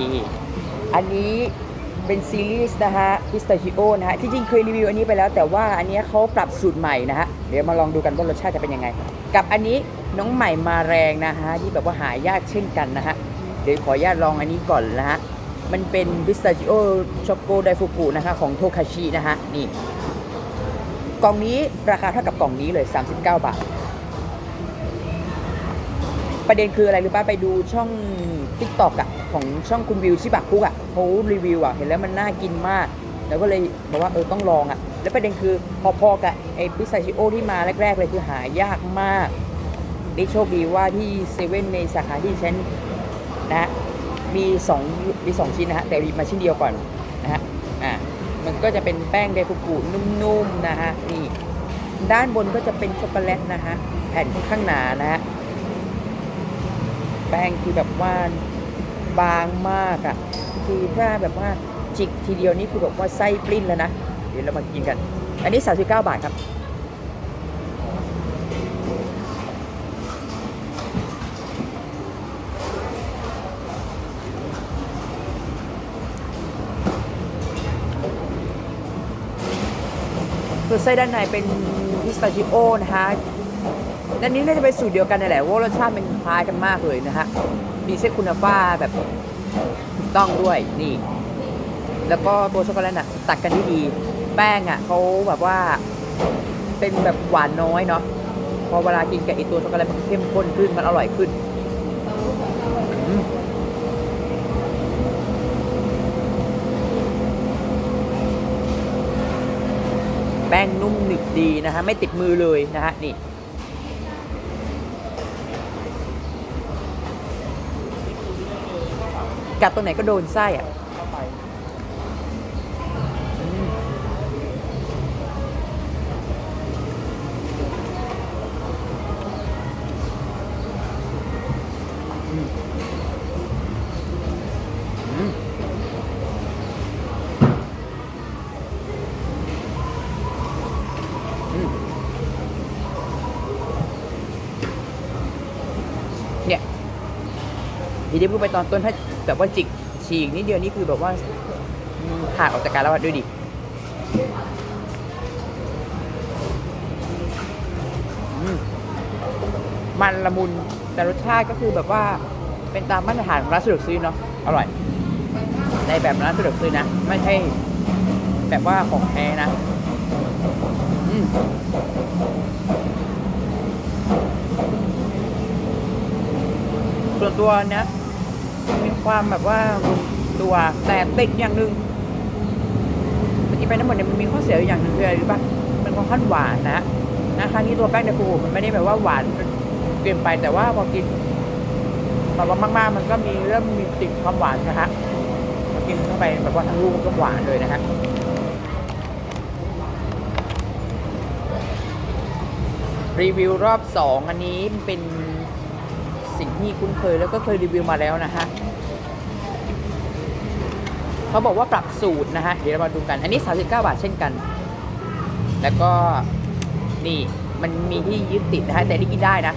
นี่อันนี้เป็นซีรีส์นะฮะพิสตาชิโอนะฮะที่จริงเคยรีวิวอันนี้ไปแล้ว แต่ว่าอันนี้เขาปรับสูตรใหม่นะฮะเดี๋ยวมาลองดูกันว่ารสชาติจะเป็นยังไง กับอันนี้น้องใหม่มาแรงนะฮะที่แบบว่าหายากเช่นกันนะฮะเดี๋ยวขออนุญาตลองอันนี้ก่อนนะฮะมันเป็นพิสตาชิโอช็อกโกไดฟูกุนะคะของโทคาชินะฮะนี่กล่องนี้ราคาเท่ากับกล่องนี้เลย 39 บาท ประเด็นคืออะไรหรู้ป่ะไปดูช่อง t ิ k t o k อะ ของช่องคุณวิวชิบะคุกอะเขารีวิวอะเห็นแล้วมันน่ากินมาก แล้วก็เลยบอกว่าเออต้องลองอะ แล้วประเด็นคือพอๆกับไอ้พิซซ่าชิโอที่มาแรกๆเลยคือหายากมากได้โชคดีว่าที่เซเว่นในสาขาที่ฉันนะมี2มี2ชิ้นนะฮะแต่หยิบมาชิ้นเดียวก่อนนะฮะอ่ามันก็จะเป็นแป้งไดฟุกุนุ่มๆนะฮะนี่ด้านบนก็จะเป็นช็อกโกแลตนะฮะแผ่นค่อนข้างหนานะฮะแป้งคือแบบว่า บางมากอะ่ะคือถ้าแบบว่าจิกทีเดียวนี่คือแบบว่าไส้ปลิ้นแล้วนะ เดี๋ยวเรามากินกัน อันนี้ 39 บาทครับส่วนไส้ด้านในเป็นพิสตาชิโอนะฮะ ด้านนี้น่าจะเป็นสูตรเดียวกันนั่นแหละว่ารสชาติมันคล้ายกันมากเลยนะฮะมีเส้นคุณฟ้าแบบถูกต้องด้วยนี่ แล้วก็ตัวช็อกโกแลตอะ ตัดกันได้ดี แป้งอะเขาแบบว่า เป็นแบบหวานน้อยเนาะพอเวลากินกับไอตัวช็อกโกแลตมันเข้มข้นขึ้นมันอร่อยขึ้นแป้งนุ่มหนึบดีนะฮะไม่ติดมือเลยนะฮะนี่ กัดตรงไหนก็โดนไส้อะเนี่ยที่ได้พูดไปตอนต้นถ้า แบบว่าจิกฉีกนิดเดียวนี่คือแบบว่าขาดออกจากกันแล้วอะดูดิมันละมุนแต่รสชาติก็คือแบบว่าเป็นตามมาตรฐานของร้านสะดวกซื้อเนาะอร่อย ในแบบร้านสะดวกซื้อนะ ไม่ใช่แบบว่าของแท้นะอืมส่วนตัวเนี้ย มีความแบบว่าตัวแต่ติดอย่างหนึ่งเมื่อกี้ไปทั้งหมดเนี่ยมันมีข้อเสียอย่างหนึ่งคืออะไรรู้ป่ะมันค่อนข้างหวานนะนะครั้งนี้ตัวแป้งเดฟูมันไม่ได้แบบว่าหวานเกินไปแต่ว่าพอกินแบบว่ามากๆ มันก็มีเริ่มมีติดความหวานนะฮะพอกินเข้าไปแบบว่าทั้งลูกก็หวานเลยนะฮะรีวิวรอบสองอันนี้เป็น นี่คุ้นเคยแล้วก็เคยรีวิวมาแล้วนะฮะเขาบอกว่าปรับสูตรนะฮะเดี๋ยวเรามาดูกัน อันนี้ 39 บาทเช่นกัน แล้วก็นี่มันมีที่ยึดติดนะฮะแต่นี่กินได้นะ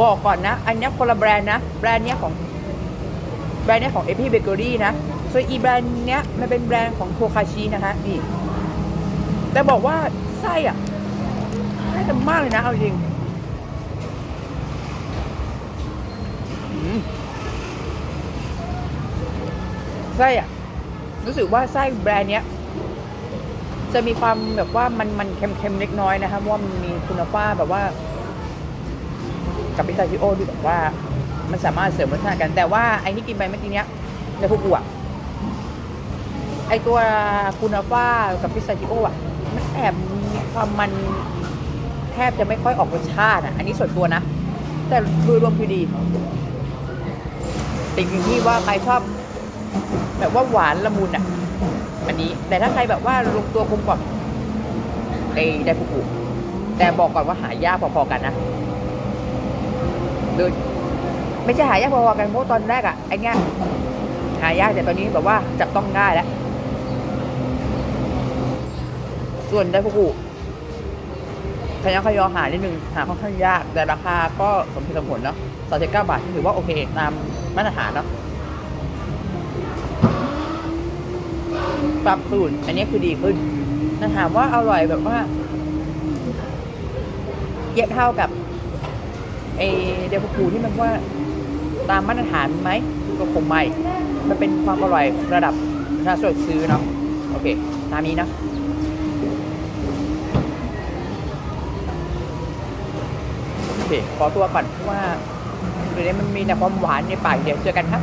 บอกก่อนนะ อันเนี้ยคนละแบรนด์นะ แบรนด์เนี้ยของแบรนด์เนี้ยของเอพีเบเกอรี่นะส่วนอีแบรนด์เนี้ยมันเป็นแบรนด์ของโทคาชินะฮะนี่แต่บอกว่าไส้อะคล้ายกันมากเลยนะเอาจริงไส้อะรู้สึกว่าไส้แบรนด์เนี้ยจะมีความแบบว่ามันมันเค็มๆเล็กน้อยนะครับว่ามันมีคุณภาพแบบว่า กับพิซซ่าชิโอที่แบบว่า มันสามารถเสริมรสชาติกัน แต่ว่าไอ้นี่กินไปเมื่อกี้เนี้ยในพวกกูอะไอตัวคูนาฟ้ากับพิซซ่าชิโออะมันแอบมีความมันแทบจะไม่ค่อยออกรสชาติอะ อันนี้ส่วนตัวนะ แต่โดยรวมคือดีติดอยู่ที่ว่าใครชอบ แบบว่าหวานละมุนอะ อันนี้ แต่ถ้าใครแบบว่าลงตัวกลมกล่อมไอ้ไดฟุกุแต่บอกก่อนว่าหายากพอๆกันนะ โดยไม่ใช่หายากพอๆกันเพราะตอนแรกอะไอเนี้ยหายากแต่ตอนนี้แบบว่าจับต้องง่ายแล้ว ส่วนไดฟุกุขยันขยอหานิดนึงหาค่อนข้างยาก แต่ราคาก็สมเหตุสมผลเนาะสามสิบเก้าบาทถือว่าโอเคตามมาตรฐานเนาะปรับสูตรอันนี้คือดีขึ้นแต่ถามว่าอร่อยแบบว่าเทียบเท่ากับ ไอเดฟฟูที่มันว่าตามมาตรฐานไหมก็คงไม่ มันเป็นความอร่อยระดับน่าสดซื้อเนาะโอเค ตามนี้นะโอเคขอตัวก่อนเพราะว่าเดี๋ยวนี้มันมีแต่ความหวานในปากเดี๋ยวเจอกันครับ